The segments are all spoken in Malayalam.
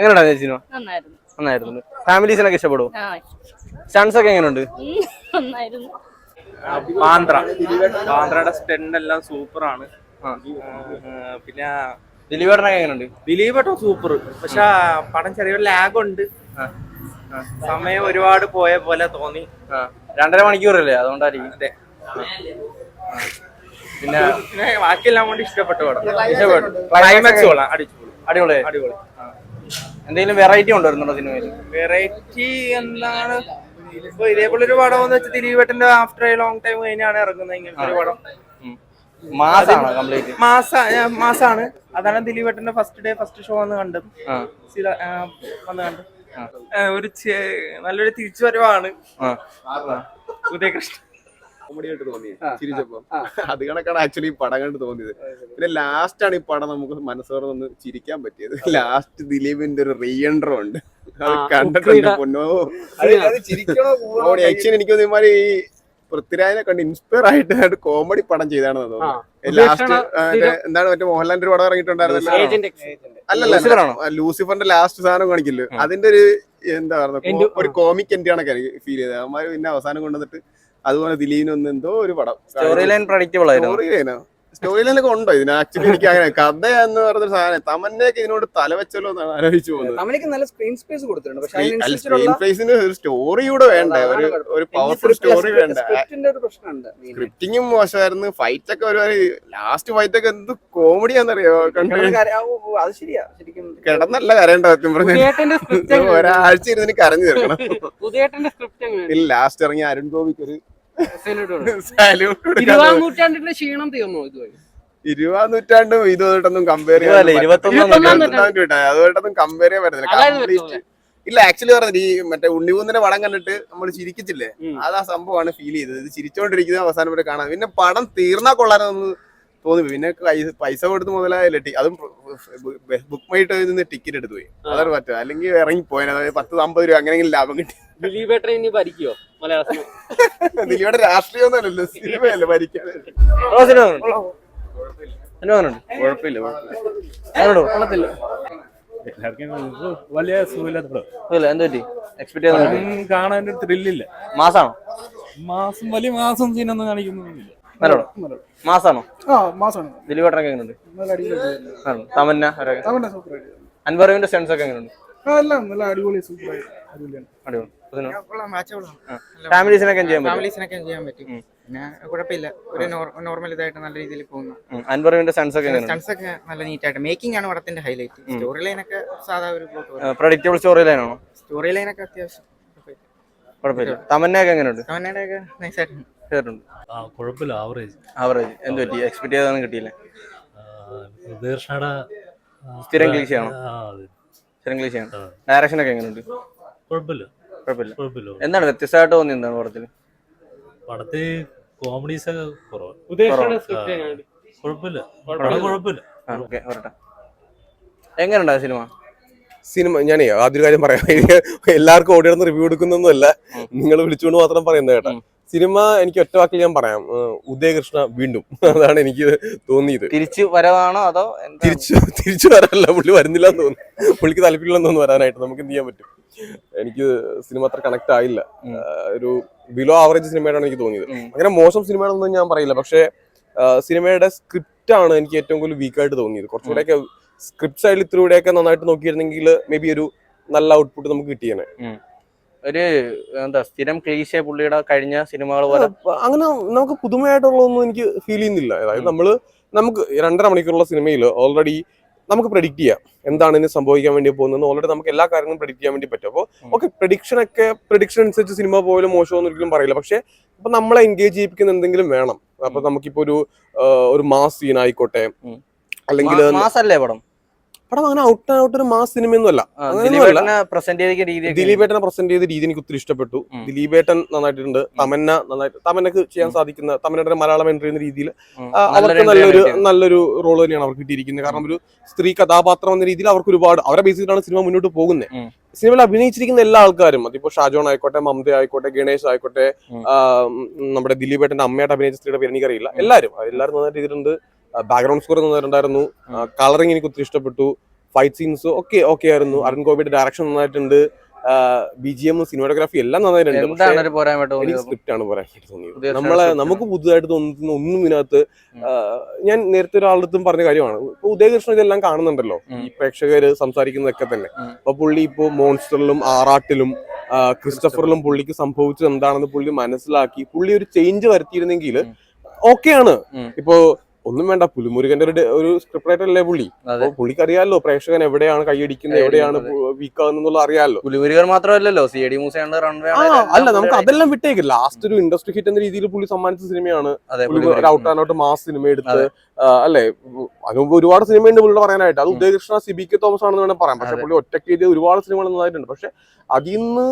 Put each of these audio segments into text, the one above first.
എങ്ങനെയുണ്ടായിരുന്നു സിനിമ? നന്നായിരുന്നു. ഫാമിലീസിനൊക്കെ ഇഷ്ടപ്പെടുവോ? ആ സ്റ്റൺസ് ഒക്കെ എങ്ങനെയുണ്ട്? ബാന്ദ്ര ബാന്ദ്രയുടെ സ്റ്റെൻഡ് എല്ലാം സൂപ്പറാണ് പിന്നെ ദിലീപേട്ടനൊക്കെ എങ്ങനെയുണ്ട്? ദിലീപേട്ടൻ സൂപ്പർ പക്ഷെ പടം ചെറിയൊരു ലാഗ് ഉണ്ട്. സമയം ഒരുപാട് പോയ പോലെ തോന്നി. രണ്ടര മണിക്കൂറല്ലേ? അതുകൊണ്ടായിരിക്കും. അതെ. പിന്നെ പിന്നെ ബാക്കിയെല്ലാം കൊണ്ട് ഇഷ്ടപ്പെട്ടു പടം. ഇഷ്ടപ്പെട്ടു. ക്ലൈമാക്സ് കൊള്ളാം. അടിച്ചു അടിപൊളി. അടിപൊളി. എന്തെങ്കിലും വെറൈറ്റി കൊണ്ടുവരുന്നുണ്ടോ സിനിമയിൽ? വെറൈറ്റി എന്താണ്? ഇപ്പൊ ഇതേപോലെ ഒരു പടം എന്ന് വെച്ചാൽ ദിലീപേട്ടന്റെ ആഫ്റ്റർ എ ലോങ് ടൈം കഴിഞ്ഞാണ് ഇറങ്ങുന്നത് ഇങ്ങനത്തെ ഒരു പടം. മാസാണോ കംപ്ലീറ്റ് മാസ മാസാണ്. അതാണ് ദിലീപേട്ടന്റെ ഫസ്റ്റ് ഡേ ഫസ്റ്റ് ഷോ വന്ന് കണ്ടത്. വന്ന് കണ്ടു ഒരു നല്ലൊരു തിരിച്ചുവരവാണ്. ഉദയകൃഷ്ണൻ. കോമഡി ആയിട്ട് തോന്നി ചിരിച്ചപ്പോ. അത് കണക്കാണ് ആക്ച്വലി ഈ പടം കണ്ട് തോന്നിയത്. പിന്നെ ലാസ്റ്റ് ആണ് ഈ പടം നമുക്ക് മനസ്സോർന്ന് ചിരിക്കാൻ പറ്റിയത്. ലാസ്റ്റ് ദിലീപിന്റെ ഒരു റീഎൻട്രോ ഉണ്ട്. അത് കണ്ടിട്ടുണ്ട് പൊന്നോ. ആക്ച്വലി എനിക്ക് ഇമാര് ഈ പൃഥ്വിരാജിനെ കണ്ട് ഇൻസ്പയർ ആയിട്ട് കോമഡി പടം ചെയ്താണെന്ന് തോന്നുന്നു. ലാസ്റ്റ് എന്താണ് മറ്റേ മോഹൻലാലിന്റെ ഒരു പടം ഇറങ്ങിയിട്ടുണ്ടായിരുന്നല്ലോ? അല്ലല്ല ലൂസിഫറിന്റെ ലാസ്റ്റ് സാധനം കാണിക്കില്ലേ? അതിന്റെ ഒരു എന്താ പറയുക ഒരു കോമിക് എൻട്രി കണക്കാണ് ഫീൽ ചെയ്തത്. അവന്മാര് പിന്നെ അവസാനം കൊണ്ടുവന്നിട്ട് അതുപോലെ ദിലീപിനൊന്നെന്തോ ഒരു പടം. സ്റ്റോറി ലൈൻ പ്രഡിക്റ്റബിൾ ആയിരുന്നു. സ്റ്റോറി ലൈനോ സ്റ്റോറി ലൈനൊക്കെ ഉണ്ടോ? ഇതിന് ആക്ച്വലി എനിക്ക് അങ്ങനെ കഥ എന്ന് പറഞ്ഞൊരു സാധനം. തമന്നയൊക്കെ ഇതിനോട് തല വെച്ചല്ലോ എന്നാണ് ആലോചിച്ചു പോകുന്നത്. തമിഴിക്ക് നല്ല സ്ക്രീൻ സ്പേസ് കൊടുത്തിട്ടുണ്ട്. പക്ഷെ സ്ക്രീൻ അതിനനുസരിച്ചുള്ള പ്ലേസിന് ഒരു സ്റ്റോറി കൂടെ വേണ്ട? ഒരു ഒരു പവർഫുൾ സ്റ്റോറി വേണ്ട? സ്ക്രിപ്റ്റിന്റെ ഒരു പ്രശ്നമുണ്ട്. സ്ക്രിപ്റ്റിങ്ങും മോശമായിരുന്നു. ഫൈറ്റ് ഒക്കെ ഒരു ലാസ്റ്റ് ഫൈറ്റ് ഒക്കെ എന്ത് കോമഡിയാന്നറിയോ കണ്ടു? കര- ആ, ഓ, ഓ, അത് ശരിയാ. ശരിക്കും കിടന്നല്ല കരയേണ്ട സത്യം പറഞ്ഞു. പുതിയേട്ടന്റെ സ്ക്രിപ്റ്റ് ഒരാഴ്ച ഇരുന്ന് കരഞ്ഞു തീർക്കണം. പുതിയേട്ടന്റെ സ്ക്രിപ്റ്റ് എങ്ങനെയാണ് ലാസ്റ്റ് ഇറങ്ങിയ അരുൺ ഗോപിക്ക് ഒരു ഇരുപതാം നൂറ്റാണ്ടിന്റെ ക്ഷീണം തീർന്നു ഇതുവഴി. ഇരുപതാം നൂറ്റാണ്ടും ഇതുമായിട്ടൊന്നും കമ്പയർ അതുമായിട്ടൊന്നും കമ്പയർ ചെയ്യാൻ പറ്റുന്നില്ല. ഇല്ല ആക്ച്വലി പറഞ്ഞത് ഈ മറ്റേ ഉണ്ണിപൂന്നിന്റെ പടം കണ്ടിട്ട് നമ്മൾ ചിരിക്കത്തില്ലേ? അത് ആ സംഭവമാണ് ഫീൽ ചെയ്തത്. ഇത് ചിരിച്ചോണ്ടിരിക്കുന്നത് അവസാനം വരെ കാണാൻ പിന്നെ പടം തീർന്നാ കൊള്ളാനൊന്ന് തോന്നി. പിന്നെ പൈസ കൊടുത്ത് മുതലായല്ലേ ടി- അതും ബുക്ക് മൈട്ട് നിന്ന് ടിക്കറ്റ് എടുത്തു പോയി. അതാണ് പറ്റുക അല്ലെങ്കിൽ ഇറങ്ങി പോയാൽ അതായത് പത്ത് അമ്പത് രൂപ അങ്ങനെയെങ്കിലും ലാഭം കിട്ടി. ദിലീപേട്ടൻ ഇനി ഭരിക്കുവോ? മലയാള സിനിമ. സിനിമയല്ലേ ഭരിക്കാൻ? വലിയ കാണാൻ ഒരു ത്രില്ലില്ല മാസാണോ? മാസം വലിയ മാസം സീനൊന്നും കാണിക്കുന്നൊന്നുമില്ല. നല്ലോണം മാസാണോ? ദിലീപേട്ടനൊക്കെ എങ്ങനെയുണ്ട്? നല്ല അടിപൊളി ആണ്. തമന്ന അൻവറിന്റെ സ്റ്റൺസ് ഒക്കെ എങ്ങനെയുണ്ട്? നല്ല അടിപൊളി സൂപ്പർ അടിപൊളിയാണ് അടിപൊളി. ഫാമിലീസിനൊക്കെ ചെയ്യാൻ ഫാമിലീസിനൊക്കെ ചെയ്യാൻ പറ്റും? പിന്നെ കുഴപ്പമില്ല. ഒരു നോർമൽ ഇതായിട്ട് നല്ല രീതിയിൽ പോകുന്നു. അൻവറിന്റെ സ്റ്റൺസ് ഒക്കെ സ്റ്റൺസ് ഒക്കെ നല്ല നീറ്റായിട്ട് മേക്കിംഗ് ആണ് പടത്തിന്റെ ഹൈലൈറ്റ് സ്റ്റോറി ലൈൻ ഒക്കെ സാധാ ഒരു പ്രഡിക്റ്റബിൾ സ്റ്റോറി ലൈനാണോ സ്റ്റോറി ലൈൻ ഒക്കെ അത്യാവശ്യം. കുഴപ്പമില്ല. തമന്നയൊക്കെ എങ്ങനെയുണ്ട്? അവനയുടെ ഒക്കെ നൈസായിട്ട് കേട്ടിട്ടുണ്ട്. ആ കുഴപ്പമില്ല. ആവറേജ് ആവറേജ് എന്ത് പറ്റി? എക്സ്പെക്ട് ചെയ്തൊന്നും കിട്ടിയില്ല? സ്ഥിരം ക്ലീശയാണോ? ആ അതെ. സ്ഥിരം ക്ലീശയാണ്. ഡയറക്ഷൻ ഒക്കെ എങ്ങനെയുണ്ട്? കുഴപ്പമില്ല. കുഴപ്പമില്ല. കുഴപ്പമില്ല. എന്താണ് വ്യത്യസ്തമായിട്ട് തോന്നി എന്താണ് പടത്തിൽ പടത്തിൽ കോമഡീസ് ഒക്കെ കുറവ്. കുഴപ്പമില്ല. പടം കുഴപ്പമില്ല. ഓക്കെ വരട്ടെ. എങ്ങനെയുണ്ടായ സിനിമ? സിനിമ ഞാനേ ആദ്യ കാര്യം പറയാം. എല്ലാവർക്കും ഓടിയിടുന്ന റിവ്യൂ എടുക്കുന്നൊന്നുമല്ല. നിങ്ങൾ വിളിച്ചുകൊണ്ട് മാത്രം പറയുന്നത് കേട്ടോ. സിനിമ എനിക്ക് ഒറ്റ വാക്കിൽ ഞാൻ പറയാം. ഉദയകൃഷ്ണ വീണ്ടും. അതാണ് എനിക്ക് തോന്നിയത്. തിരിച്ചു വരവാണോ അതോ തിരിച്ചു തിരിച്ചു വരാനല്ല പുള്ളി വരുന്നില്ല എന്ന് തോന്നുന്നു. പുള്ളിക്ക് താല്പര്യമില്ലെന്ന് തോന്നുന്നു വരാനായിട്ട് നമുക്ക് എന്ത് ചെയ്യാൻ പറ്റും? എനിക്ക് സിനിമ അത്ര കണക്ട് ആയില്ല. ഒരു ബിലോ ആവറേജ് സിനിമയായിട്ടാണ് എനിക്ക് തോന്നിയത്. അങ്ങനെ മോശം സിനിമയാണെന്നൊന്നും ഞാൻ പറയില്ല. പക്ഷേ സിനിമയുടെ സ്ക്രിപ്റ്റ് ആണ് എനിക്ക് ഏറ്റവും കൂടുതൽ വീക്കായിട്ട് തോന്നിയത്. കുറച്ചുകൂടെ സ്ക്രിപ്റ്റ് സൈഡിൽ ഇത്രയൂടെയൊക്കെ നന്നായിട്ട് നോക്കിയിരുന്നെങ്കിൽ മേ ബി ഒരു നല്ല ഔട്ട്പുട്ട് നമുക്ക് കിട്ടിയേനെ. ഒരു എന്താ സ്ഥിരം ക്ലീശ പുള്ളിയുടെ കഴിഞ്ഞ സിനിമകൾ പോലെ അങ്ങനെ നമുക്ക് പുതുമയായിട്ടുള്ളതൊന്നും എനിക്ക് ഫീൽ ചെയ്യുന്നില്ല. അതായത് നമ്മൾ നമുക്ക് രണ്ടര മണിക്കൂറുള്ള സിനിമയിൽ ഓൾറെഡി നമുക്ക് പ്രെഡിക്റ്റ് ചെയ്യാം. എന്താണ് ഇനി സംഭവിക്കാൻ വേണ്ടി പോകുന്നത് ഓൾറെഡി നമുക്ക് എല്ലാ കാര്യങ്ങളും പ്രെഡിക്റ്റ് ചെയ്യാൻ വേണ്ടി പറ്റും. അപ്പോൾ. ഓക്കെ പ്രഡിക്ഷൻ ഒക്കെ പ്രഡിക്ഷൻ അനുസരിച്ച് സിനിമ പോലും മോശമൊന്നും ഒരിക്കലും പറയില്ല. പക്ഷെ അപ്പൊ നമ്മളെ എൻഗേജ് ചെയ്യിപ്പിക്കുന്ന എന്തെങ്കിലും വേണം. അപ്പൊ നമുക്കിപ്പോ ഒരു ഒരു മാസ് സീൻ ആയിക്കോട്ടെ. അല്ലെങ്കിൽ മാസ് മാസല്ലേ പടം? പടം അങ്ങനെ ഔട്ട് ഔട്ട് ഒരു മാസ് സിനിമയൊന്നുമല്ല. ദിലീപേട്ടനെ പ്രസന്റ് ചെയ്ത രീതി എനിക്ക് ഒത്തിരി ഇഷ്ടപ്പെട്ടു. ദിലീപേട്ടൻ നന്നായിട്ടുണ്ട്. തമന്ന നന്നായിട്ട് തമന്നക്ക് ചെയ്യാൻ സാധിക്കുന്ന തമന്നയുടെ മലയാളം എൻട്രി ചെയ്യുന്ന രീതിയിൽ അവർക്ക് നല്ലൊരു നല്ലൊരു റോൾ തന്നെയാണ് അവർക്ക് കിട്ടിയിരിക്കുന്നത്. കാരണം ഒരു സ്ത്രീ കഥാപാത്രം എന്ന രീതിയിൽ അവർക്ക് ഒരുപാട് അവരെ ബേസിലാണ് സിനിമ മുന്നോട്ട് പോകുന്നത് സിനിമയിൽ അഭിനയിച്ചിരിക്കുന്ന എല്ലാ ആൾക്കാരും അതിപ്പോ ഷാജോൺ ആയിക്കോട്ടെ മമത ആയിക്കോട്ടെ ഗണേഷ് ആയിക്കോട്ടെ നമ്മുടെ ദിലീപേട്ടന്റെ അമ്മയായിട്ട് അഭിനയിച്ച സ്ത്രീയുടെ പേര് എനിക്കറിയില്ല. എല്ലാവരും എല്ലാവരും നന്നായിട്ട് ചെയ്തിട്ടുണ്ട്. ബാക്ക്ഗ്രൗണ്ട് സ്കോർ നന്നായിട്ടുണ്ടായിരുന്നു കളറിങ് എനിക്ക് ഒത്തിരി ഇഷ്ടപ്പെട്ടു. ഫൈറ്റ് സീൻസ് ഒക്കെ ഓക്കെ ആയിരുന്നു. അരുൺ ഗോപിയുടെ ഡയറക്ഷൻ നന്നായിട്ടുണ്ട്. ബി ജി എം സിനിമാറ്റോഗ്രാഫി എല്ലാം നന്നായിട്ടുണ്ട്. സ്ക്രിപ്റ്റ് ആണ് തോന്നിയത്. നമ്മളെ നമുക്ക് പുതുതായിട്ട് തോന്നുന്ന ഒന്നും ഇതിനകത്ത് ഞാൻ നേരത്തെ ഒരാളുടെ അടുത്തും പറഞ്ഞ കാര്യമാണ്. ഇപ്പൊ ഉദയകൃഷ്ണൻ ഇതെല്ലാം കാണുന്നുണ്ടല്ലോ. ഈ പ്രേക്ഷകര് സംസാരിക്കുന്നതൊക്കെ തന്നെ. അപ്പൊ പുള്ളി ഇപ്പോ മോൺസ്റ്ററിലും ആറാട്ടിലും ക്രിസ്റ്റഫറിലും പുള്ളിക്ക് സംഭവിച്ചത് എന്താണെന്ന് പുള്ളി മനസ്സിലാക്കി പുള്ളി ഒരു ചേഞ്ച് വരുത്തിയിരുന്നെങ്കിൽ. ഓക്കെയാണ്. ഇപ്പൊ ഒന്നും വേണ്ട പുലിമുരുകന്റെ ഒരു ഒരു സ്ക്രിപ്റ്റ് റൈറ്റർ അല്ലേ പുള്ളി പുള്ളിക്ക് അറിയാലോ പ്രേക്ഷകൻ എവിടെയാണ് കൈയടിക്കുന്നത് എവിടെയാണ് വീക്ക് ആകുന്നുള്ള അറിയാലോ. പുലിമുരുകൻ മാത്രമല്ലല്ലോ സി ഡി അല്ല നമുക്ക് അതെല്ലാം വിട്ടേക്ക്. ലാസ്റ്റ് ഒരു ഇൻഡസ്ട്രി ഹിറ്റ് എന്ന രീതിയിൽ പുള്ളി സമ്മാനിച്ച സിനിമയാണ് out and out mass cinema എടുത്ത് അല്ലേ? അതിന് മുമ്പ് ഒരുപാട് സിനിമയുണ്ട് പുള്ളിയുടെ പറയാനായിട്ട്. അത് ഉദയകൃഷ്ണ സി ബി കെ തോമസ് ആണെന്ന് വേണമെങ്കിൽ പറയാം. പക്ഷെ. പുള്ളി ഒറ്റയ്ക്ക് എഴുതിയ ഒരുപാട് സിനിമകൾ നന്നായിട്ടുണ്ട്. പക്ഷെ അതിൽ നിന്ന്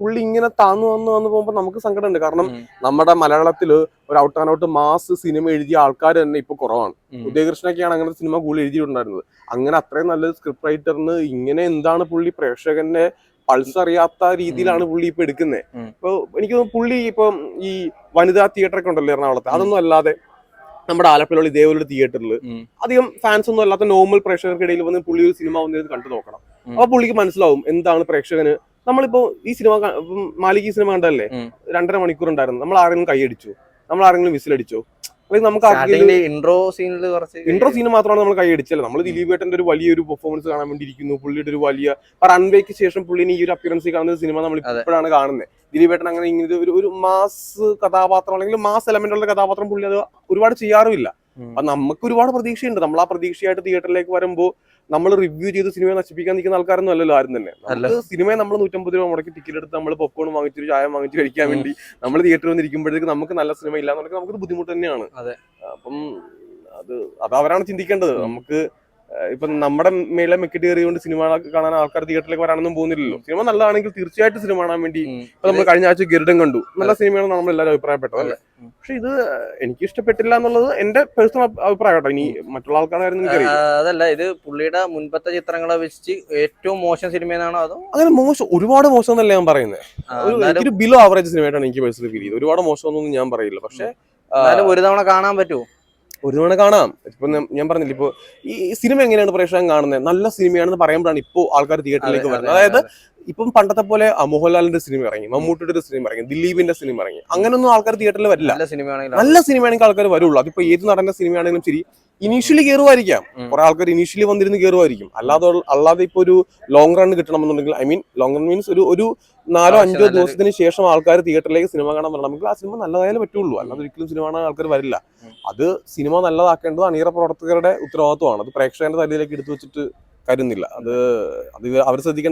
പുള്ളി ഇങ്ങനെ താന്നു വന്ന് വന്ന് പോകുമ്പോൾ നമുക്ക് സങ്കടമുണ്ട്. കാരണം നമ്മുടെ മലയാളത്തിൽ ഒരു out and out mass cinema എഴുതിയ ആൾക്കാർ തന്നെ ഇപ്പൊ കുറവാണ്. ഉദയകൃഷ്ണൊക്കെയാണ് അങ്ങനെ സിനിമ കൂടുതൽ എഴുതിയിട്ടുണ്ടായിരുന്നത്. അങ്ങനെ അത്രയും നല്ലൊരു സ്ക്രിപ്റ്റ് റൈറ്ററിന് ഇങ്ങനെ എന്താണ് പുള്ളി പ്രേക്ഷകന്റെ പൾസ് അറിയാത്ത രീതിയിലാണ് പുള്ളി ഇപ്പൊ എടുക്കുന്നത്. ഇപ്പൊ എനിക്ക് പുള്ളി ഇപ്പൊ ഈ വനിതാ തിയേറ്റർ ഒക്കെ ഉണ്ടല്ലോ എറണാകുളത്ത്. അതൊന്നും അല്ലാതെ നമ്മുടെ ആലപ്പുഴയുള്ള ഇതേപോലൊരു തിയേറ്ററിൽ. അധികം ഫാൻസ് ഒന്നും അല്ലാത്ത നോർമൽ പ്രേക്ഷകർക്കിടയിൽ വന്ന് പുള്ളി ഒരു സിനിമ വന്നിരുന്ന് കണ്ടു നോക്കണം. അപ്പൊ പുള്ളിക്ക് മനസ്സിലാവും എന്താണ് പ്രേക്ഷകന്. നമ്മളിപ്പോ ഈ സിനിമ മാലിക് ഈ സിനിമ കണ്ടല്ലേ രണ്ടര മണിക്കൂർ ഉണ്ടായിരുന്നു. നമ്മൾ ആരെങ്കിലും കൈയടിച്ചു. നമ്മൾ ആരെങ്കിലും വിസിലടിച്ചോ. നമുക്ക് ഇൻട്രോ സീനിൽ കുറച്ച് ഇൻട്രോ സീന് മാത്രമാണ് നമ്മൾ കൈയടിച്ചത് നമ്മൾ ദിലീപ് ഏട്ടന്റെ ഒരു വലിയൊരു പെർഫോമൻസ് കാണാൻ വേണ്ടി ഇരിക്കുന്നു പുള്ളിയുടെ ഒരു വലിയ റൺവേക്ക് ശേഷം പുള്ളിന് ഈ ഒരു അപ്പിയറൻസ് കാണുന്ന സിനിമ നമ്മൾ ഇപ്പോഴാണ് കാണുന്നത്. ദിലീപ് ഏട്ടൻ അങ്ങനെ ഇങ്ങനെ ഒരു ഒരു മാസ് കഥാപാത്രം അല്ലെങ്കിൽ മാസ് എലമെന്റ് ഉള്ള കഥാപാത്രം പുള്ളി അത് ഒരുപാട് ചെയ്യാറുമില്ല. അപ്പൊ നമുക്ക് ഒരുപാട് പ്രതീക്ഷയുണ്ട്. നമ്മൾ ആ പ്രതീക്ഷയായിട്ട് തിയേറ്ററിലേക്ക് വരുമ്പോൾ നമ്മൾ റിവ്യൂ ചെയ്ത് സിനിമയെ നശിപ്പിക്കാൻ നിൽക്കുന്ന ആൾക്കാരൊന്നും അല്ലല്ലോ ആരും തന്നെ. നമുക്ക് സിനിമയെ നമ്മൾ നൂറ്റമ്പത് രൂപ മുടക്കി ടിക്കറ്റ് എടുത്ത് നമ്മൾ പോപ്കോൺ വാങ്ങിച്ചു ചായ വാങ്ങിച്ചു കഴിക്കാൻ വേണ്ടി നമ്മൾ തിയേറ്ററിൽ വന്നിരിക്കുമ്പോഴത്തേക്ക് നമുക്ക് നല്ല സിനിമ ഇല്ല എന്നുണ്ടെങ്കിൽ നമുക്ക് ബുദ്ധിമുട്ട് തന്നെയാണ്. അപ്പം അത് അത് അവരാണ് ചിന്തിക്കേണ്ടത്. നമുക്ക് ഇപ്പം നമ്മുടെ മേലെ മെക്കിട്ട് കയറിയുകൊണ്ട് സിനിമ കാണാൻ ആൾക്കാർ തിയേറ്ററിലേക്ക് വരാനൊന്നും പോകുന്നില്ലല്ലോ. സിനിമ നല്ലതാണെങ്കിൽ തീർച്ചയായിട്ടും സിനിമ കാണാൻ വേണ്ടി ഇപ്പൊ നമ്മൾ കഴിഞ്ഞ ആഴ്ച ഗരുഡൻ കണ്ടു. നല്ല സിനിമയാണെന്ന് നമ്മൾ എല്ലാവരും അഭിപ്രായപ്പെട്ടത് അല്ലേ? പക്ഷെ ഇത് എനിക്ക് ഇഷ്ടപ്പെട്ടില്ല എന്നുള്ളത് എന്റെ പേഴ്സണൽ അഭിപ്രായം കേട്ടോ. ഇനി മറ്റുള്ള ആൾക്കാരായിരുന്നു അതല്ല ഇത് പുള്ളിയുടെ മുൻപത്തെ ചിത്രങ്ങളെ വെച്ച് ഏറ്റവും മോശം സിനിമയാണോ അതോ? അങ്ങനെ മോശം ഒരുപാട് മോശം എന്നല്ല ഞാൻ പറയുന്നത് ഒരു ബിലോ ആവറേജ് സിനിമയായിട്ടാണ് എനിക്ക് പേഴ്സണലി ഫീൽ ചെയ്തത്. ഒരുപാട് മോശം ഒന്നും ഞാൻ പറയില്ല. പക്ഷെ ഒരു തവണ കാണാൻ പറ്റുമോ? ഒരു തവണ കാണാം. ഇപ്പൊ ഞാൻ- പറഞ്ഞില്ല ഇപ്പോ ഈ സിനിമ എങ്ങനെയാണ് പ്രേക്ഷകൻ കാണുന്നത്? നല്ല സിനിമയാണെന്ന് പറയുമ്പോഴാണ് ഇപ്പോൾ ആൾക്കാർ തിയേറ്ററിലേക്ക് വരുന്നത്. അതായത് അതെ. ഇപ്പം പണ്ടത്തെ പോലെ മോഹൻലാലിന്റെ സിനിമ ഇറങ്ങി മമ്മൂട്ടിയുടെ സിനിമ ഇറങ്ങി ദിലീപിന്റെ സിനിമ ഇറങ്ങി. അങ്ങനൊന്നും ആൾക്കാർ തിയേറ്ററിൽ വരില്ല. നല്ല സിനിമയാണെങ്കിൽ ആൾക്കാർ വരുള്ളൂ. അതിപ്പോ ഏത് നടന്റെ സിനിമയാണെങ്കിലും ശരി ഇനീഷ്യലി കയറുമായിരിക്കാം. കുറെ ആൾക്കാർ ഇനീഷ്യലി വന്നിരുന്ന് കയറുമായിരിക്കും അല്ലാതെ അല്ലാതെ ഇപ്പൊ ഒരു ലോങ് റൺ കിട്ടണമെന്നുണ്ടെങ്കിൽ I mean long run means ഒരു ഒരു നാലോ അഞ്ചോ ദിവസത്തിന് ശേഷം ആൾക്കാർ തിയേറ്ററിലേക്ക് സിനിമ കാണാൻ വരണമെങ്കിൽ ആ സിനിമ നല്ലതായാലേ പറ്റുള്ളൂ. അല്ലാതെ ഒരിക്കലും സിനിമ കാണാൻ ആൾക്കാർ വരില്ല. അത് സിനിമ നല്ലതാക്കേണ്ടത് അണിയറ പ്രവർത്തകരുടെ ഉത്തരവാദിത്വമാണ്. അത് പ്രേക്ഷകന്റെ തലയിലേക്ക് എടുത്തു വെച്ചിട്ട് കരുന്നില്ല. അത് അത് അവർ ശ്രദ്ധിക്കേണ്ട